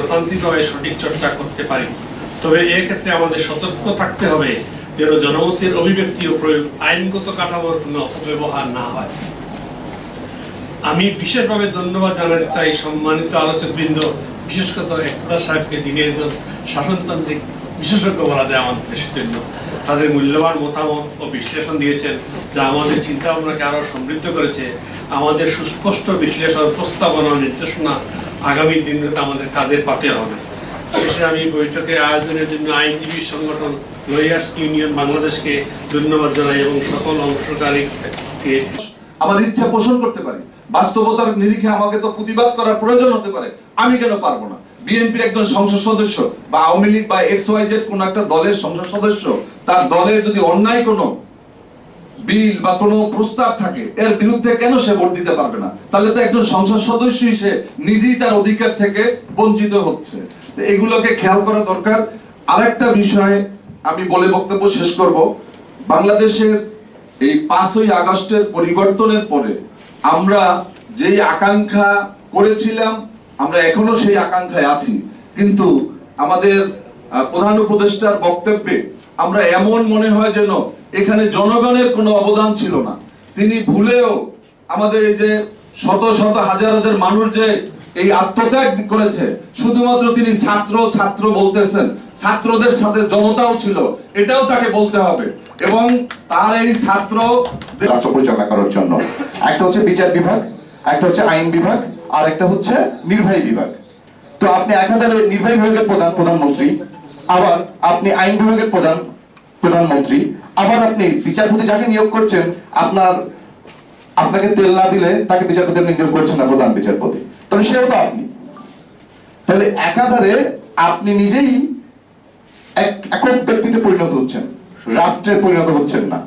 গণতান্ত্রিকভাবে সঠিক চর্চা করতে পারি। তবে এক্ষেত্রে আমাদের সতর্ক থাকতে হবে যেন জনমতের অভিব্যক্তি ও প্রয়োগ আইনগত কাঠামোর কোনো অপব্যবহার না হয়। আমি বিশেষভাবে ধন্যবাদ জানাতে চাই সম্মানিত আলোচকবৃন্দ, বিশেষ করে একতা সাহেবকে যিনি একজন শাসনতান্ত্রিক বিশেষজ্ঞ বলা যায় আমাদের দেশের জন্য। তাদের মূল্যবান মতামত ও বিশ্লেষণ দিয়েছেন, যা আমাদের চিন্তা ভাবনাকে আরও সমৃদ্ধ করেছে। আমাদের সুস্পষ্ট বিশ্লেষণ, প্রস্তাবনা নির্দেশনা আগামী দিনগুলোতে আমাদের কাজের পাতে হবে। শেষে আমি বৈঠকের আয়োজনের জন্য আইনজীবী সংগঠন লয়ার্স ইউনিয়ন বাংলাদেশকে ধন্যবাদ জানাই এবং সকল অংশকারীকে আমার ইচ্ছা পোষণ করতে পারি। বাস্তবতার নিরিখে আমাকে তো প্রতিবাদ করার প্রয়োজন হতে পারে। আমি কেন পারব না? বিএনপির একজন সংসদ সদস্য বা আওয়ামী লীগ বা এক্স ওয়াই জেড কোন একটা দলের সংসদ সদস্য, তার দলের যদি অন্যায় কোনো বিল বা কোনো প্রস্তাব থাকে, এর বিরুদ্ধে কেন সে ভোট দিতে পারবে না? তাহলে তো একজন সংসদ সদস্য হিসেবে নিজেই তার অধিকার থেকে বঞ্চিত হচ্ছে। এগুলোকে খেয়াল করা দরকার। আরেকটা বিষয় আমি বলে বক্তব্য শেষ করব। বাংলাদেশের এই পাঁচই আগস্টের পরিবর্তনের পরে আমরা যেই আকাঙ্ক্ষা করেছিলাম, আমরা এখনও সেই আকাঙ্ক্ষায় আছি। কিন্তু আমাদের প্রধান উপদেষ্টার বক্তব্যে আমরা এমন মনে হয় যেন এখানে জনগণের কোনো অবদান ছিল না। তিনি ভুলেও আমাদের এই যে শত শত হাজার হাজার মানুষ যে এই আত্মত্যাগ করেছে, শুধুমাত্র তিনি ছাত্র ছাত্র বলতেছেন, ছাত্রদের সাথে জনতাও ছিল, এটাও তাকে বলতে হবে। এবং তার এই ছাত্র রাষ্ট্র পরিচালনা করার জন্য। একটা হচ্ছে বিচার বিভাগ, একটা হচ্ছে আইন বিভাগ, আর একটা হচ্ছে নির্বাহী বিভাগ। তো আপনি একাধারে নির্বাহী বিভাগের প্রধান প্রধানমন্ত্রী। আবার আপনি আইন বিভাগের প্রধান, প্রধানমন্ত্রী, আবার আপনি বিচারপতি যাকে নিয়োগ করছেন, আপনার, আপনাকে তেল না দিলে তাকে বিচারপতি আপনি নিয়োগ করছেন না, প্রধান বিচারপতি। তাহলে সেও তো আপনি। তাহলে একাধারে আপনি নিজেই এক, একক ব্যক্তিতে পরিণত হচ্ছেন, রাষ্ট্রে পরিণত হচ্ছেন না।